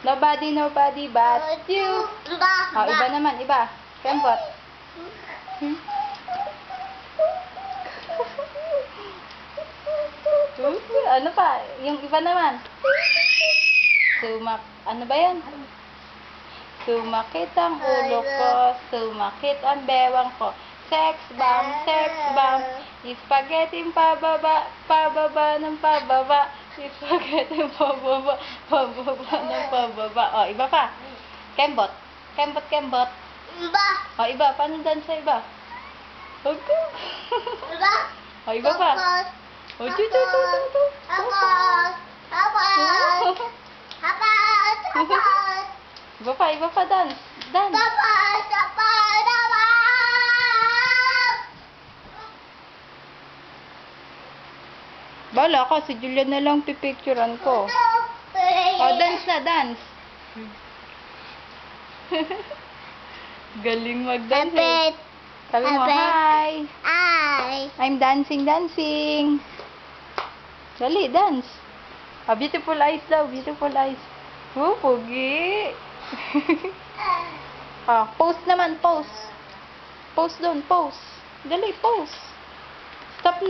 Nobody, nobody but you. Oh, iba naman, iba. Kembot. Hmm? Uh, ano pa? Yung iba naman. Sumak... Ano ba yan? Sumakit ang ulo ko, sumakit ang bewang ko. Sex bomb, sex bomb. Spaghetti pababa, pababa ng pababa. Spaghetti pababa, pababa ng pababa. O, iba pa. Kembot. Kembot, kembot. O, iba. Paano dan sa iba? Okay. o, iba pa. O, tu, tu, tu, tu, tu. Iba pa, iba pa, dance. Dance. Bala ka, si Julia na lang pipicturean ko. O, dance na, dance. Galing mag-dance eh. Sabi mo, hi. Ay. I'm dancing, dancing. Dali, dance. Ah, beautiful eyes daw, beautiful eyes. Oh, pogi. ah, pose naman, pose. Pose doon, pose. Dali, pose.